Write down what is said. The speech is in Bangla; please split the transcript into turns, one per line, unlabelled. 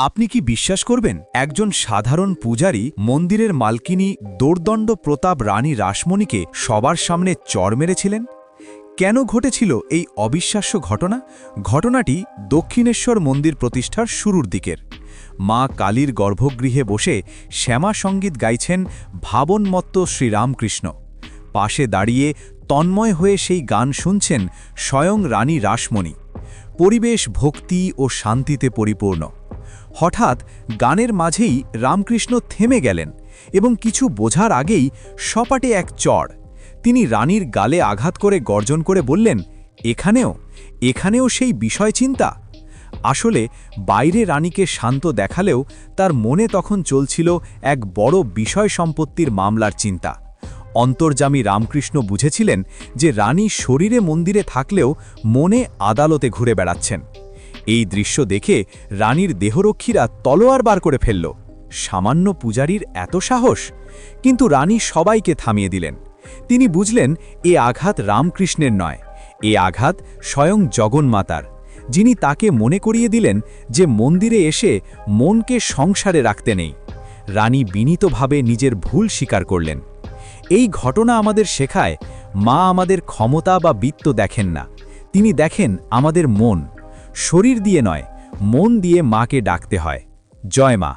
আপনি কি বিশ্বাস করবেন? একজন সাধারণ পূজারী মন্দিরের মালকিনী দোর্দণ্ড প্রতাপ রানী রাসমণিকে সবার সামনে চর মেরেছিলেন? কেন ঘটেছিল এই অবিশ্বাস্য ঘটনা? ঘটনাটি দক্ষিণেশ্বর মন্দির প্রতিষ্ঠার শুরুর দিকের। মা কালীর গর্ভগৃহে বসে শ্যামা সংগীত গাইছেন ভাবনমত্ত শ্রীরামকৃষ্ণ। পাশে দাঁড়িয়ে তন্ময় হয়ে সেই গান শুনছেন স্বয়ং রানী রাসমণি। পরিবেশ ভক্তি ও শান্তিতে পরিপূর্ণ। হঠাৎ গানের মাঝেই রামকৃষ্ণ থেমে গেলেন এবং কিছু বোঝার আগেই সপাটে এক চড়। তিনি রানীর গালে আঘাত করে গর্জন করে বললেন, এখানেও এখানেও সেই বিষয় চিন্তা? আসলে বাইরে রানীকে শান্ত দেখালেও তার মনে তখন চলছিল এক বড় বিষয় সম্পত্তির মামলার চিন্তা। অন্তর্জামী রামকৃষ্ণ বুঝেছিলেন যে রানী শরীরে মন্দিরে থাকলেও মনে আদালতে ঘুরে বেড়াচ্ছেন। এই দৃশ্য দেখে রানীর দেহরক্ষীরা তলোয়ার বার করে ফেলল। সামান্য পূজারীর এত সাহস, কিন্তু রানী সবাইকে থামিয়ে দিলেন। তিনি বুঝলেন, এ আঘাত রামকৃষ্ণের নয়, এ আঘাত স্বয়ং জগন্মাতার, যিনি তাকে মনে করিয়ে দিলেন যে মন্দিরে এসে মনকে সংসারে রাখতে নেই। রানী বিনীতভাবে নিজের ভুল স্বীকার করলেন। এই ঘটনা আমাদের শেখায়, মা আমাদের ক্ষমতা বা বৃত্ত দেখেন না। তিনি দেখেন আমাদের মন। শরীর দিয়ে নয় মন দিয়ে মাকে ডাকতে হয়। জয় মা।